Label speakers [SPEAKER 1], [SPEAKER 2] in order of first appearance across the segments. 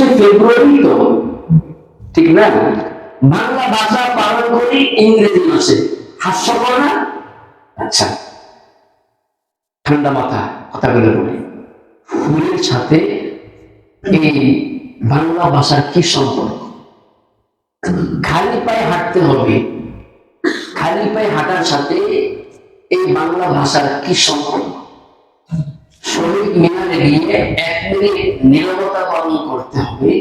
[SPEAKER 1] একুশে ফেব্রুয়ারি তো, ঠিক না? বাংলা ভাষা পালন করি ইংরেজি মাসে হাস্যকর না? আচ্ছা। ঠান্ডা মাথা কথাগুলো বলি। ফুলের সাথে এই বাংলা ভাষার কি সম্পর্ক? খালি পায়ে হাঁটতে হবে। খালি পায়ে হাঁটার সাথে এই বাংলা ভাষার কি সম্পর্ক? শহীদ মিনারে গিয়ে এক মিনিট নিরবতা পালন করতে হবে।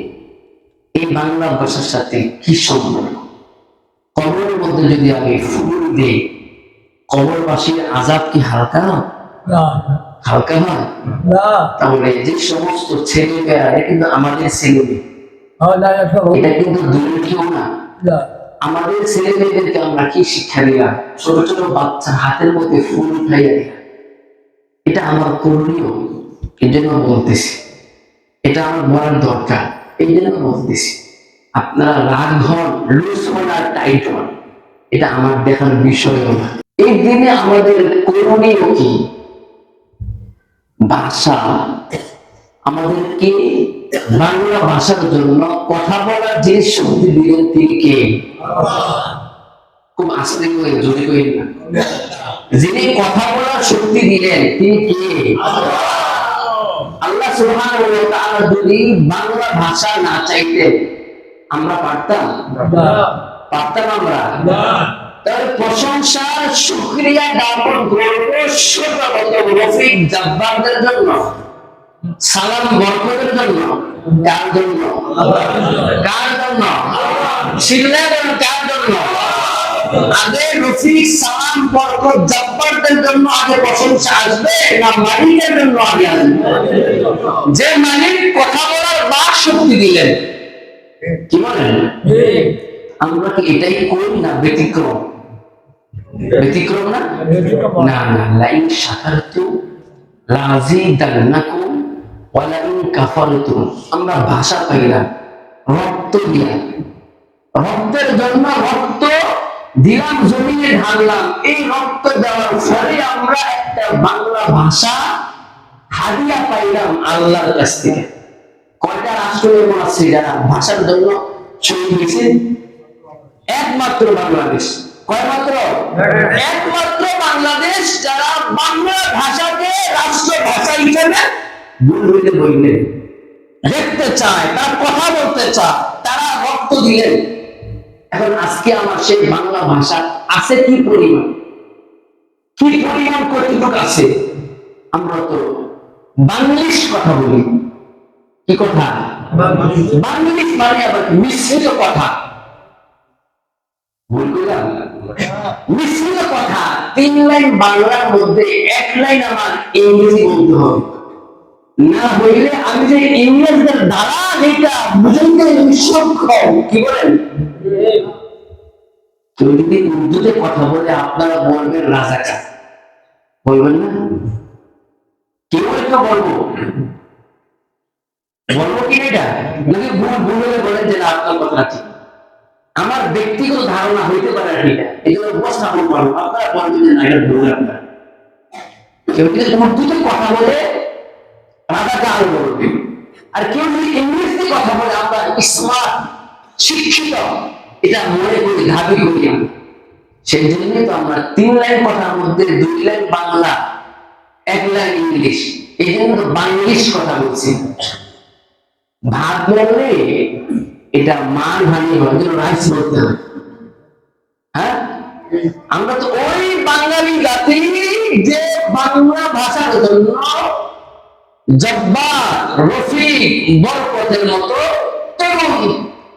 [SPEAKER 1] এই বাংলা ভাষার সাথে কি সম্পর্ক? কবরের মধ্যে যদি আমি ফুল দিই কবরবাসীর আজাব কি হালকা? হালকা
[SPEAKER 2] না?
[SPEAKER 1] তাহলে যে সমস্ত ছেলে মেয়েরা কিন্তু আমাদের ছেলে এটা কিন্তু দূরে কেউ না। আমাদের ছেলে মেয়েদেরকে আমরা কি শিক্ষা দিলাম? ছোট ছোট বাচ্চা হাতের মধ্যে ফুল উঠাইয়া দিলাম। এটা আমার করণীয়, এই জন্য বলতেছি। এটা আমার বলার দরকার, এই জন্য বলতেছি। আপনারা রাগ হন লুজ হন আর টাইট হন, এটা আমার দেখার বিষয়ও না। এই দিনে আমাদের করণীয় কি? ভাষা। আমাদেরকে বাংলা ভাষার জন্য কথা বলার যে শক্তি দিলেন তিনি কে? খুব আস্তে করে জোরে করেন না। যিনি কথা বলার শক্তি দিলেন, তিনি কে? আল্লাহ সুবহানাহু ওয়া তাআলা যদি বাংলা ভাষা না চাইতেন, আমরা পারতাম? পারতাম আমরা? তার প্রশংসার শুকরিয়া জ্ঞাপন করব সর্বগত রফিক জব্বারদের জন্য, সালাম বরকতের জন্য, কার জন্য? কার জন্য? চিল্লা কার জন্য? আগে রফিক সালাম, বরকত জব্বারদের জন্য আগে প্রশংসা আসবে না মালিকের জন্য আগে যে মালিক কথা বলার বাক শক্তি দিলেন, কি বলেন? আমরা কি এটাই করি না ব্যতিক্রম? ব্যতিক্রম না? না না লাইন শাকারতু লাযিদান্নাকুম ওয়া লাইন কাফারতুম আমরা ভাষা পাইলাম রক্ত দিয়া। রক্তের জন্য রক্ত দিলাম, জমিনে ঢাললাম। এই রক্ত দেওয়ার ফলে আমরা একটা বাংলা ভাষা হাদিয়া পাইলাম আল্লাহর কাছ থেকে। কয়টা রাষ্ট্র এমন আছে যারা ভাষার জন্য শহীদ হয়েছে একমাত্র বাংলাদেশ। কয় মাত্র একমাত্র বাংলাদেশ যারা বাংলা ভাষাকে রাষ্ট্র ভাষা হিসেবে ভুল হইলে বললেন দেখতে চায়, তারা কথা বলতে চায়, তারা রক্ত দিলেন। এখন আজকে আমার সেই বাংলা ভাষা আছে কি পরিমাণ? কি পরিমাণ কতটুকু আছে? আমরা তো বাংলিশ কথা বলি। কি কথা? বাংলিশ মানে আবার মিশ্রিত কথা। মিশ্রিত কথা। তিন লাইন বাংলার মধ্যে এক লাইন আমার ইংরেজি বলতে হবে। না হইলে আমি যে ইংরেজদের দ্বারা যেটা বুঝাইতে সক্ষম কি বলেন? যদি উর্দুতে কথা বলে আপনারা বলবেন বলবেন না? কেউ বলব। বলব কি এটা? যদি ভুল ভুল হলে বলেন যে আপনার কথা ঠিক। আমার ব্যক্তিগত ধারণা হইতে পারে এই জন্য উপস্থাপন করব আপনারা বলবেন যে ভুল আপনার। কেউ যদি উর্দুতে কথা বলে, রাজাকার বলবে। আর কেউ যদি ইংরেজিতে কথা বলে আমরা স্মার্ট, শিক্ষিত এটা মনে করি দাবি করি আমরা সেই জন্যই তো আমরা তিন লাইন কথার মধ্যে দুই লাইন বাংলা, এক লাইন ইংলিশ, এই জন্য বাংলিশ কথা বলছি। ভাত বললে এটা মান হানি হয় রাইস বলতে হয়? আমরা তো ওই বাঙালি জাতি যে বাংলা ভাষার জন্য জব্বার, রফিক, বরকতের মতো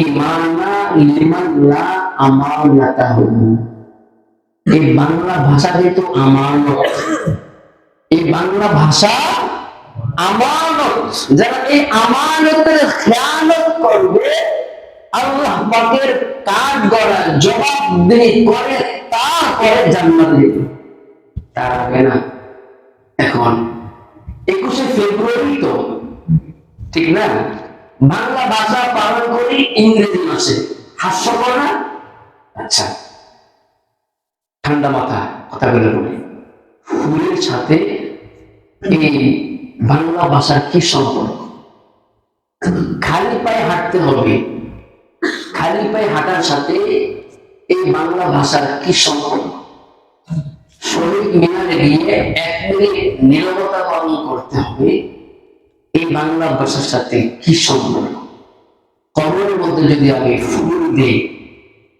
[SPEAKER 1] ইমানা লিমান লা আমানাতাহু। এই বাংলা ভাষা কিন্তু আমানত। এই বাংলা ভাষা আমানত। যারা এই আমানতের খেয়ানত করবে, আল্লাহ পাকের কাঠ গড়া জবাবদিহি করে, তারপরে জান্নাত দিবে তার আগে না, এখন একুশে ফেব্রুয়ারি তো, ঠিক না? বাংলা ভাষা পালন করি, ইংরেজি মাসে হাস্যকর না? আচ্ছা। ঠান্ডা মাথা কথাগুলো বলি ফুলের সাথে এই বাংলা ভাষার কি সম্পর্ক? খালি পায়ে হাঁটতে হবে। খালি পায়ে হাঁটার সাথে এই বাংলা ভাষার কি সম্পর্ক? শহীদ মিনারে গিয়ে এক মিনিট নীরবতা পালন করতে হবে। এই বাংলা ভাষার সাথে কি সম্পর্ক? কবরের মধ্যে যদি আমি ফুল দিই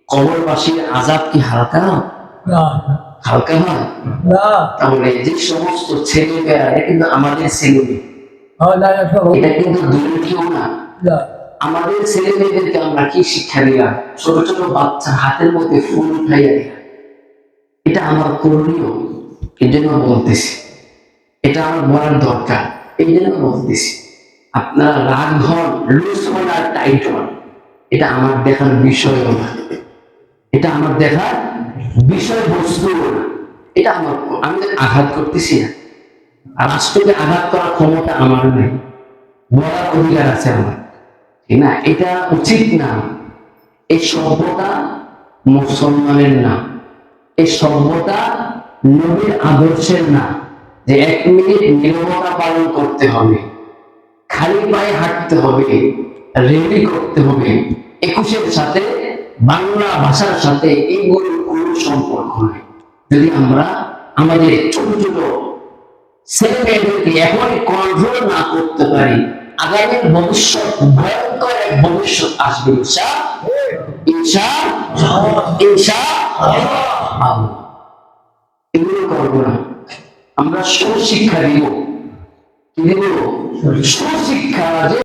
[SPEAKER 1] কবরবাসীর আজাব কি হালকা?
[SPEAKER 2] না।
[SPEAKER 1] হালকা হয়
[SPEAKER 2] না।
[SPEAKER 1] তাহলে যে সমস্ত ছেলে মেয়েরা কিন্তু আমাদের ছেলে এটা কিন্তু দূরে কেউ না।
[SPEAKER 2] না।
[SPEAKER 1] আমাদের ছেলে মেয়েদেরকে আমরা কি শিক্ষা দিলাম? ছোট ছোট বাচ্চা হাতের মধ্যে ফুল উঠাইয়া দিলাম। এটা আমার করণীয়। এই জন্য বলতেছি এটা আমার বলার দরকার। এই বলতেছি, আপনারা রাগ হন লুজ হন আর টাইট হন, এটা আমার দেখার বিষয়ও না। এটা আমার দেখার বিষয় বস্তু না। এটা আমার আমি আঘাত করতেছি না, রাষ্ট্রকে আঘাত করার ক্ষমতা আমার নেই, বলার অধিকার আছে আমার। না? এটা উচিত না। এই সভ্যতা মুসলমানের না এই সভ্যতা নবীর আদর্শের না যে এক মিনিট নিরবতা পালন করতে হবে খালি পায়ে হাঁটতে হবে রেডি করতে হবে। একুশের সাথে বাংলা ভাষার সাথে এইগুলোর কোনো সম্পর্ক নাই। যদি আমরা আমাদের ছোট ছোট ছেলে মেয়েদেরকে এখনই কন্ট্রোল না করতে পারি আগামী ভবিষ্যৎ ভয়ঙ্কর এক ভবিষ্যৎ আসবে ঈশা। ঈশা। ঈশা। এগুলো করব না। আমরা সুশিক্ষা দিব। কি দিব? সুশিক্ষা